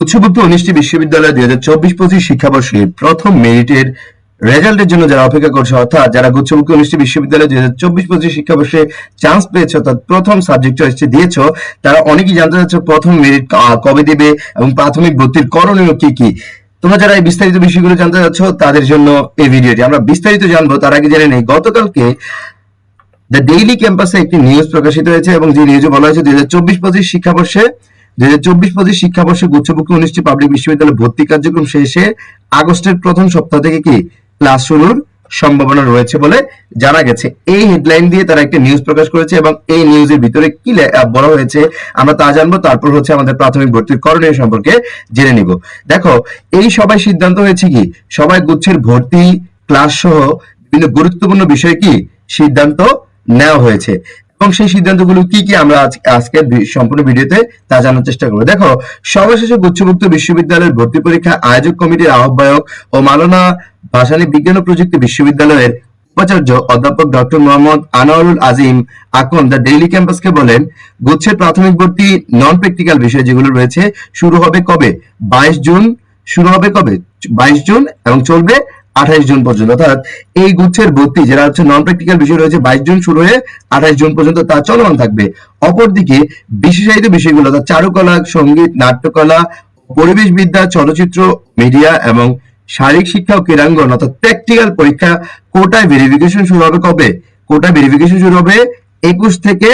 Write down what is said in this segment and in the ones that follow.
উচ্চভুক্ত উনিশটি বিশ্ববিদ্যালয় দুই হাজার চব্বিশ পঁচিশ শিক্ষাবর্ষে প্রথম মেরিটের রেজাল্টের জন্য যারা অপেক্ষা করছে, অর্থাৎ যারা গুচ্ছভুক্ত উনিশটি বিশ্ববিদ্যালয় দুই হাজার চব্বিশ পঁচিশ শিক্ষাবর্ষে চান্স পেয়েছে, অর্থাৎ প্রথম সাবজেক্ট চয়েসটি দিয়েছ, তারা অনেকেই জানতে চাচ্ছে প্রথম মেরিট কবে দেবে এবং প্রাথমিক ভর্তির করণীয় কি কি। তোমরা যারা এই বিস্তারিত বিষয়গুলো জানতে চাচ্ছ, তাদের জন্য এই ভিডিওটি আমরা বিস্তারিত জানব, তার আগে জেনে নেই, গতকালকে দ্য ডেইলি ক্যাম্পাসে একটি নিউজ প্রকাশিত হয়েছে এবং যে নিউজে বলা হয়েছে দুই হাজার চব্বিশ পঁচিশ শিক্ষাবর্ষে চব্বিশ পঁচিশ শিক্ষাবর্ষে গুচ্ছভুক্ত উনিশটি পাবলিক বিশ্ববিদ্যালয় ভর্তি কার্যক্রম শেষে আগস্টের প্রথম সপ্তাহ থেকে কি ক্লাস শুরুর সম্ভাবনা রয়েছে বলে জানা গেছে। এই হেডলাইন দিয়ে তারা একটা নিউজ প্রকাশ করেছে এবং এই নিউজের ভিতরে কি হয়েছে আমরা তা জানব, তারপর হচ্ছে আমাদের প্রাথমিক ভর্তির করণীয় সম্পর্কে জেনে নিব। দেখো, এই সবাই সিদ্ধান্ত হয়েছে কি, সবাই গুচ্ছের ভর্তি ক্লাস সহ বিভিন্ন গুরুত্বপূর্ণ বিষয় কি সিদ্ধান্ত নেওয়া হয়েছে। এবং সেই সিদ্ধান্তগুলো কি কি আমরা আজ- আজকের সম্পূর্ণ ভিডিওতে তা জানার চেষ্টা করব। দেখো, সর্বশেষে গুচ্ছভুক্ত বিশ্ববিদ্যালয়ের ভর্তি পরীক্ষা আয়োজক কমিটির আহ্বায়ক ও মালনা ভাসানী বিজ্ঞান ও প্রযুক্তি বিশ্ববিদ্যালয়ের উপাচার্য অধ্যাপক doctor Mohammad Anwarul Azim Akon the Daily ক্যাম্পাসকে বলেন, গুচ্ছের প্রাথমিক ভর্তি নন প্র্যাকটিক্যাল বিষয় যেগুলো রয়েছে, শুরু হবে কবে? বাইশ জুন, শুরু হবে কবে? বাইশ জুন এবং চলবে আঠাইশ জুন পর্যন্ত। অর্থাৎ এই গুচ্ছের ভর্তি, যেটা হচ্ছে নন প্র্যাকটিক্যাল বিষয় রয়েছে, বাইশ জুন শুরু হয়ে আঠাইশ জুন পর্যন্ত তা চলমান থাকবে। অপরদিকে বিশেষায়িত বিষয়গুলো, অর্থাৎ চারুকলা, সংগীত, নাট্যকলা পরিবেশ বিদ্যা চলচ্চিত্র মিডিয়া এবং শারীরিক শিক্ষা ও ক্রীড়াঙ্গন, অর্থাৎ প্র্যাকটিক্যাল পরীক্ষা কোটায় ভেরিফিকেশন শুরু হবে কবে? কোটায় ভেরিফিকেশন শুরু হবে একুশ থেকে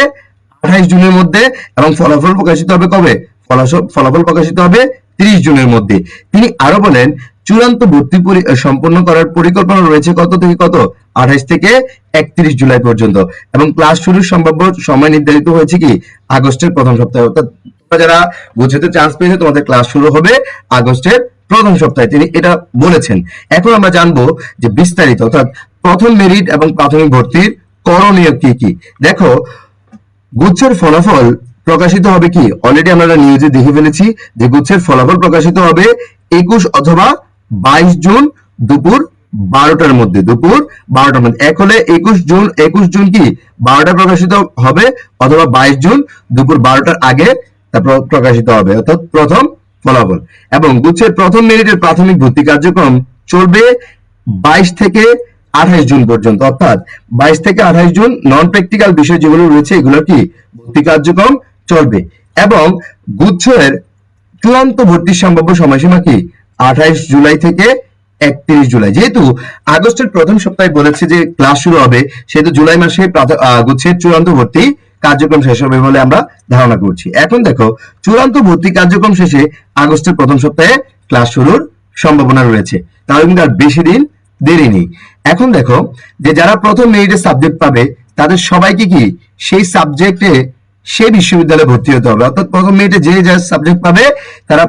আঠাইশ জুনের মধ্যে এবং ফলাফল প্রকাশিত হবে কবে? ফলাফল প্রকাশিত হবে তিরিশ জুনের মধ্যে। তিনি আরও বলেন চূড়ান্ত ভর্তি সম্পন্ন করার পরিকল্পনা রয়েছে কত থেকে কত? আঠাইশ থেকে একত্রিশ জুলাই পর্যন্ত। এবং ক্লাস শুরুর সম্ভাব্য সময় নির্ধারিত হয়েছে কি? আগস্টের প্রথম সপ্তাহে। অর্থাৎ যারা গুছাতে চান্স পেয়েছে, তোমাদের ক্লাস শুরু হবে আগস্টের প্রথম সপ্তাহে। তিনি এটা বলেছেন। এখন আমরা জানব যে বিস্তারিত, অর্থাৎ প্রথম মেরিট এবং প্রাথমিক ভর্তির করণীয় কি কি? দেখো, গুচ্ছের ফলাফল প্রকাশিত হবে কি? অলরেডি আমরা নিউজে দেখে ফেলেছি যে গুচ্ছের ফলাফল প্রকাশিত হবে একুশ অথবা বাইশ জুন দুপুর বারোটার মধ্যে। দুপুর বারোটার মধ্যে। এক হলে একুশ জুন একুশ জুন কি বারোটা প্রকাশিত হবে অথবা বাইশ জুন দুপুর বারোটার আগে তা প্রকাশিত হবে। অর্থাৎ প্রথম ফলাফল। এবং গুচ্ছের প্রথম মেরিটের প্রাথমিক ভর্তি কার্যক্রম চলবে বাইশ থেকে আঠাইশ জুন পর্যন্ত। অর্থাৎ বাইশ থেকে আঠাইশ জুন নন প্র্যাকটিক্যাল বিষয় যেগুলো রয়েছে, এগুলো কি? ভর্তি কার্যক্রম চলবে। এবং গুচ্ছের চূড়ান্ত ভর্তির সম্ভাব্য সময়সীমা কি? আঠাইশ জুলাই থেকে একত্রিশ জুলাই। যেহেতু আগস্টের প্রথম সপ্তাহে বলেছে যে ক্লাস শুরু হবে, সেহেতু জুলাই মাসে গুচ্ছের চূড়ান্ত ভর্তি কার্যক্রম শেষ হবে বলে আমরা ধারণা করছি। এখন দেখো, চূড়ান্ত ভর্তি কার্যক্রম শেষে আগস্টের প্রথম সপ্তাহে ক্লাস শুরুর সম্ভাবনা রয়েছে। তাহলে কিন্তু আর বেশি দিন দেরি নেই। এখন দেখো, যে যারা প্রথম মেরিটে সাবজেক্ট পাবে, তাদের সবাইকে কি সেই সাবজেক্টে সেই বিশ্ববিদ্যালয়ে ভর্তি হতে হবে? অর্থাৎ প্রথম মেরিটে যে যা সাবজেক্ট পাবে, তারা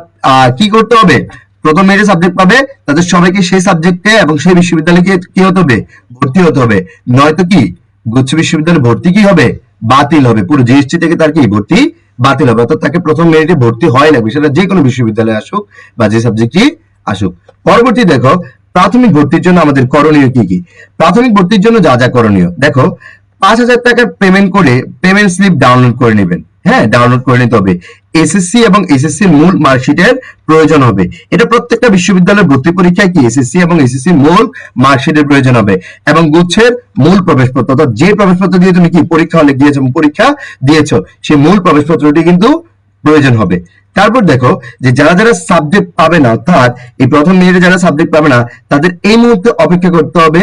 কি করতে হবে? প্রথম মেরিটে সাবজেক্ট পাবে তাদের সবাইকে সেই সাবজেক্টে এবং সেই বিশ্ববিদ্যালয়ে কি- হতে হবে? ভর্তি হতে হবে। নয়তো কি? গুচ্ছ বিশ্ববিদ্যালয়ে ভর্তি কি হবে? বাতিল হবে। পুরো জিএসটি থেকে তার কি? ভর্তি বাতিল হবে। অর্থাৎ তাকে প্রথম মেরিটে ভর্তি হয় লাগবে। সেটা যে কোনো বিশ্ববিদ্যালয়ে আসুক বা যে সাবজেক্টই আসুক। পরবর্তী দেখো, প্রাথমিক ভর্তির জন্য আমাদের করণীয় কি কি? প্রাথমিক ভর্তির জন্য যা যা করণীয়। দেখো, পাঁচ হাজার টাকার পেমেন্ট করে পেমেন্ট স্লিপ ডাউনলোড করে নেবেন। হ্যাঁ ডাউনলোড করে নিতে হবে। এসএসসি এবং এসএসসি মূল মার্কশিটের প্রয়োজন হবে। এটা প্রত্যেকটা বিশ্ববিদ্যালয়ের ভর্তি পরীক্ষায় কি এসএসসি এবং এসএসসি মূল মার্কশিটের প্রয়োজন হবে এবং গুচ্ছের মূল প্রবেশপত্র, অর্থাৎ যে প্রবেশপত্র দিয়ে তুমি কি পরীক্ষা হলে গিয়েছো পরীক্ষা দিয়েছ, সেই মূল প্রবেশপত্রটি কিন্তু প্রয়োজন হবে। তারপর দেখো যে যারা যারা সাবজেক্ট পাবে না, অর্থাৎ এই প্রথম মিনিটে যারা সাবজেক্ট পাবে না, তাদের এই মুহূর্তে অপেক্ষা করতে হবে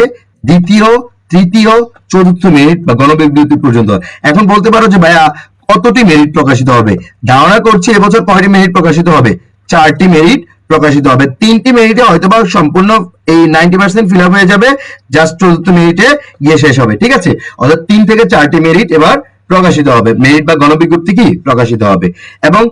দ্বিতীয়, তৃতীয়, চতুর্থ মিনিট বা গণবিজ্ঞপ্তি পর্যন্ত। এখন বলতে পারো যে ভাইয়া কতটি মেরিট প্রকাশিত হবে? ধারণা করছি এবছর কয়টি মেরিট প্রকাশিত হবে? চারটি মেরিট প্রকাশিত হবে। তিনটি মেরিটে হয়তোবা সম্পূর্ণ এই নাইনটি পার্সেন্ট ফিল আপ হয়ে যাবে। জাস্ট চতুর্থ মিনিটে গিয়ে শেষ হবে, ঠিক আছে? অর্থাৎ তিন থেকে চারটি মেরিট এবার প্রকাশিত হবে। মেরিট বা গণবিজ্ঞপ্তি কি? প্রকাশিত হবে। এবং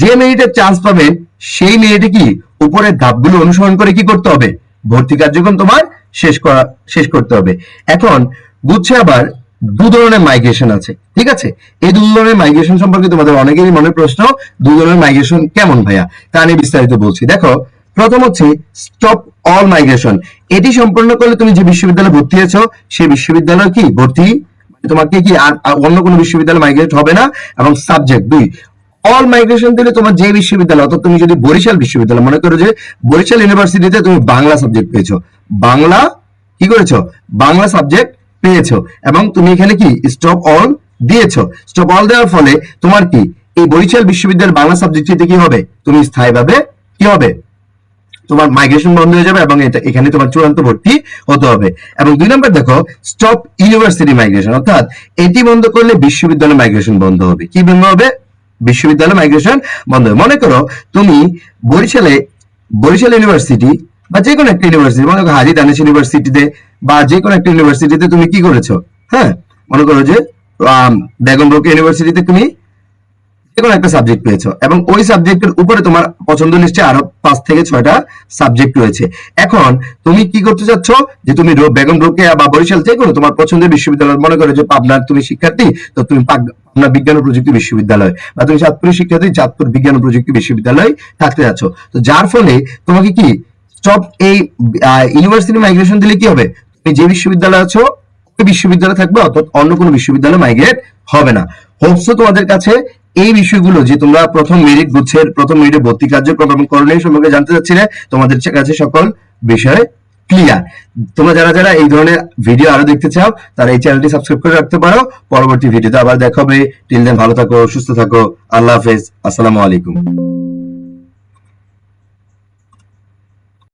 যে মেরিটে চান্স পাবেন, সেই মেরিটে কি? উপরের ধাপগুলো অনুসরণ করে কি করতে হবে? ভর্তি কার্যক্রম তোমার শেষ করা, শেষ করতে হবে। এখন গুচ্ছে আবার দু ধরনের মাইগ্রেশন আছে, ঠিক আছে? এই দু ধরনের মাইগ্রেশন সম্পর্কে তোমাদের অনেকেরই মনে প্রশ্ন, দু ধরনের মাইগ্রেশন কেমন ভাইয়া? তা নিয়ে বিস্তারিত বলছি। দেখো, প্রথম হচ্ছে স্টপ অল মাইগ্রেশন এটি সম্পন্ন করলে তুমি যে বিশ্ববিদ্যালয়ে ভর্তি হয়েছো, সেই বিশ্ববিদ্যালয় কি? ভর্তি? তোমাকে কি আর অন্য কোনো বিশ্ববিদ্যালয়ে মাইগ্রেট হবে না? এবং সাবজেক্ট দুই অল মাইগ্রেশন দিলে তোমার যে বিশ্ববিদ্যালয়, অর্থাৎ তুমি যদি বরিশাল বিশ্ববিদ্যালয়, মনে করো যে বরিশাল ইউনিভার্সিটিতে তুমি বাংলা সাবজেক্ট পেয়েছ। বাংলা কি করেছ? বাংলা সাবজেক্ট পেয়েছ। এবং তুমি এখানে কি? স্টপ অল দিয়েছ। স্টপ অল দেওয়ার ফলে তোমার কি? এই বরিশাল বিশ্ববিদ্যালয়ের বাংলা সাবজেক্টটিতে কি হবে? তুমি স্থায়ীভাবে কি হবে? তোমার মাইগ্রেশন বন্ধ হয়ে যাবে এবং এটা এখানে তোমার চূড়ান্ত ভর্তি হতে হবে। এবং দুই নম্বর দেখো স্টপ ইউনিভার্সিটি মাইগ্রেশন অর্থাৎ এটি বন্ধ করলে বিশ্ববিদ্যালয় মাইগ্রেশন বন্ধ হবে। কি বন্ধ হবে? বিশ্ববিদ্যালয় মাইগ্রেশন বন্ধ হবে। মনে করো, তুমি বরিশালে, বরিশাল ইউনিভার্সিটি বা যে কোনো একটা ইউনিভার্সিটি মনে করো হাজি দানিশ ইউনিভার্সিটিতে বা যে কোনো একটা ইউনিভার্সিটিতে তুমি কি করেছ? হ্যাঁ? মনে করো যে বেগম ইউনিভার্সিটিতে তুমি যে কোনো একটা সাবজেক্ট পেয়েছ এবং ওই সাবজেক্টের উপরে তোমার পছন্দ লিস্টে আরও পাঁচ থেকে ছয়টা সাবজেক্ট রয়েছে। এখন তুমি কি করতে চাচ্ছ? যে তুমি বেগম রোকেয়া বা বরিশাল যে কোনো তোমার পছন্দের বিশ্ববিদ্যালয়, মনে করো যে পাবনার তুমি শিক্ষার্থী, তো তুমি পাবনা বিজ্ঞান ও প্রযুক্তি বিশ্ববিদ্যালয় বা তুমি চাঁদপুরের শিক্ষার্থী, চাঁদপুর বিজ্ঞান ও প্রযুক্তি বিশ্ববিদ্যালয় থাকতে যাচ্ছ তো যার ফলে তোমাকে কি সব এই ইউনিভার্সিটি মাইগ্রেশন দিলে কি হবে? তুমি যে বিশ্ববিদ্যালয় আছো, ওই বিশ্ববিদ্যালয় থাকবে, অর্থাৎ অন্য কোনো বিশ্ববিদ্যালয় মাইগ্রেট হবে না। হোপসো তোমাদের কাছে এই বিষয়গুলো যে তোমরা প্রথম মেরিট গুচ্ছের প্রথম মেরিটে ভর্তি কার্যক্রম এবং করণীয় সম্পর্কে জানতে চাচ্ছিলে, তোমাদের কাছে সকল বিষয় ক্লিয়ার তোমরা যারা যারা এই ধরনের ভিডিও আরও দেখতে চাও, তারা এই চ্যানেলটি সাবস্ক্রাইব করে রাখতে পারো। পরবর্তী ভিডিওতে আবার দেখা হবে। টিল দেন ভালো থাকো, সুস্থ থাকো। আল্লাহ হাফেজ। আসসালামু আলাইকুম।